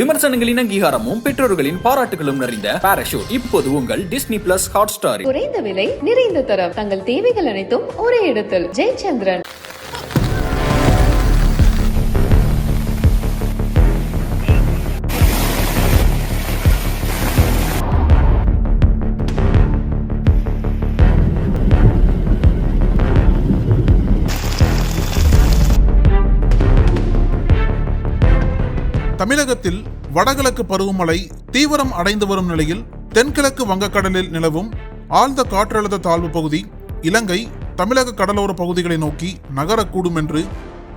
விமர்சனங்களின் அங்கீகாரமும் பெற்றோர்களின் பாராட்டுகளும் நிறைந்த பாராஷூட் இப்போது உங்கள் டிஸ்னி பிளஸ் ஹாட் ஸ்டார் குறைந்த விலை நிறைந்த தரம். தங்கள் தேவைகள் அனைத்தும் ஒரே இடத்தில். ஜெயச்சந்திரன். தமிழகத்தில் வடகிழக்கு பருவமழை தீவிரம் அடைந்து வரும் நிலையில் தென்கிழக்கு வங்கக்கடலில் நிலவும் ஆழ்ந்த காற்றழுத்த தாழ்வு பகுதி இலங்கை தமிழக கடலோர பகுதிகளை நோக்கி நகரக்கூடும் என்று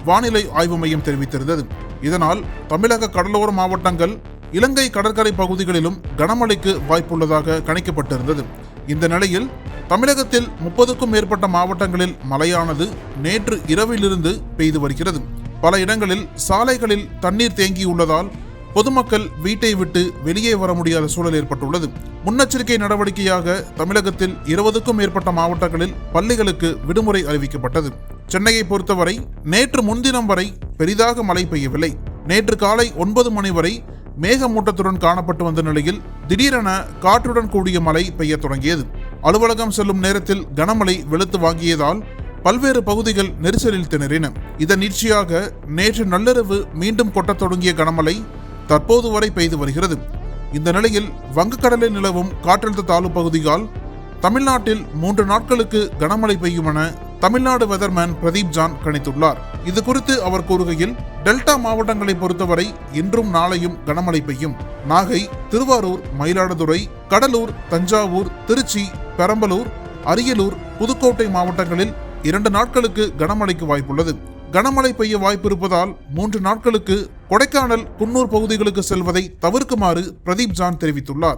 வானிலை ஆய்வு மையம் தெரிவித்திருந்தது. இதனால் தமிழக கடலோர மாவட்டங்கள் இலங்கை கடற்கரை பகுதிகளிலும் கனமழைக்கு வாய்ப்புள்ளதாக கணிக்கப்பட்டிருந்தது. இந்த நிலையில் தமிழகத்தில் முப்பதுக்கும் மேற்பட்ட மாவட்டங்களில் மழையானது நேற்று இரவிலிருந்து பெய்து வருகிறது. பல இடங்களில் சாலைகளில் தண்ணீர் தேங்கியுள்ளதால் பொதுமக்கள் வீட்டை விட்டு வெளியே வர முடியாத சூழல் ஏற்பட்டுள்ளது. முன்னெச்சரிக்கை நடவடிக்கையாக தமிழகத்தில் இருபதுக்கும் மேற்பட்ட மாவட்டங்களில் பள்ளிகளுக்கு விடுமுறை அறிவிக்கப்பட்டது. சென்னையை பொறுத்தவரை நேற்று முன்தினம் வரை பெரிதாக மழை பெய்யவில்லை. நேற்று காலை ஒன்பது மணி வரை மேகமூட்டத்துடன் காணப்பட்டு வந்த நிலையில் திடீரென காற்றுடன் கூடிய மழை பெய்ய தொடங்கியது. அலுவலகம் செல்லும் நேரத்தில் கனமழை வெளுத்து வாங்கியதால் பல்வேறு பகுதிகள் நெரிசலில் திணறின. இதன் நீட்சியாக நேற்று நள்ளிரவு மீண்டும் கொட்டத் தொடங்கிய கனமழை தற்போது வரை பெய்து வருகிறது. இந்த நிலையில் வங்கக்கடலில் நிலவும் காற்றழுத்த தாழ்வு பகுதியால் தமிழ்நாட்டில் மூன்று நாட்களுக்கு கனமழை பெய்யும் என தமிழ்நாடு வெதர்மேன் பிரதீப் ஜான் கணித்துள்ளார். இது குறித்து அவர் கூறுகையில் டெல்டா மாவட்டங்களை பொறுத்தவரை இன்றும் நாளையும் கனமழை பெய்யும். நாகை திருவாரூர் மயிலாடுதுறை கடலூர் தஞ்சாவூர் திருச்சி பெரம்பலூர் அரியலூர் புதுக்கோட்டை மாவட்டங்களில் இரண்டு நாட்களுக்கு கனமழைக்கு வாய்ப்புள்ளது. கனமழை பெய்ய வாய்ப்பு இருப்பதால் மூன்று நாட்களுக்கு கொடைக்கானல் குன்னூர் பகுதிகளுக்கு செல்வதை தவிர்க்குமாறு பிரதீப் ஜான் தெரிவித்துள்ளார்.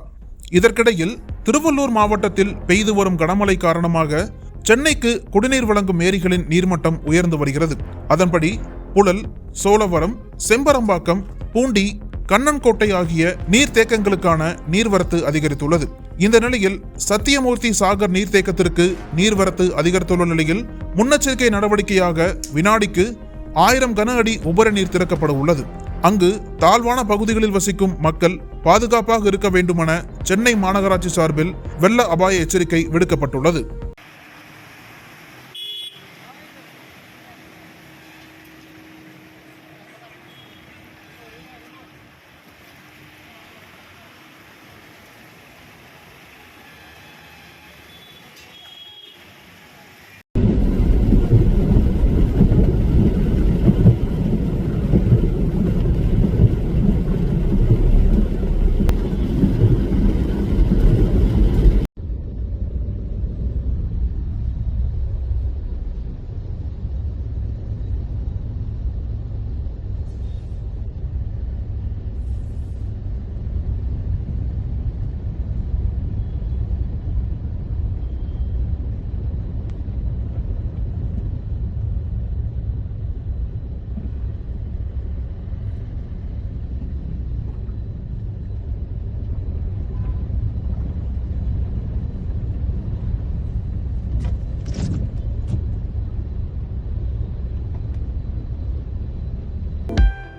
இதற்கிடையில் திருவள்ளூர் மாவட்டத்தில் பெய்து வரும் கனமழை காரணமாக சென்னைக்கு குடிநீர் வழங்கும் ஏரிகளின் நீர்மட்டம் உயர்ந்து வருகிறது. அதன்படி புழல் சோழவரம் செம்பரம்பாக்கம் பூண்டி கண்ணன்கோட்டை ஆகிய நீர்த்தேக்கங்களுக்கான நீர்வரத்து அதிகரித்துள்ளது. இந்த நிலையில் சத்தியமூர்த்தி சாகர் நீர்த்தேக்கத்திற்கு நீர்வரத்து அதிகரித்துள்ள நிலையில் முன்னெச்சரிக்கை நடவடிக்கையாக வினாடிக்கு ஆயிரம் கன அடி உபரி நீர் திறக்கப்பட உள்ளது. அங்கு தாழ்வான பகுதிகளில் வசிக்கும் மக்கள் பாதுகாப்பாக இருக்க வேண்டுமென சென்னை மாநகராட்சி சார்பில் வெள்ள அபாய எச்சரிக்கை விடுக்கப்பட்டுள்ளது.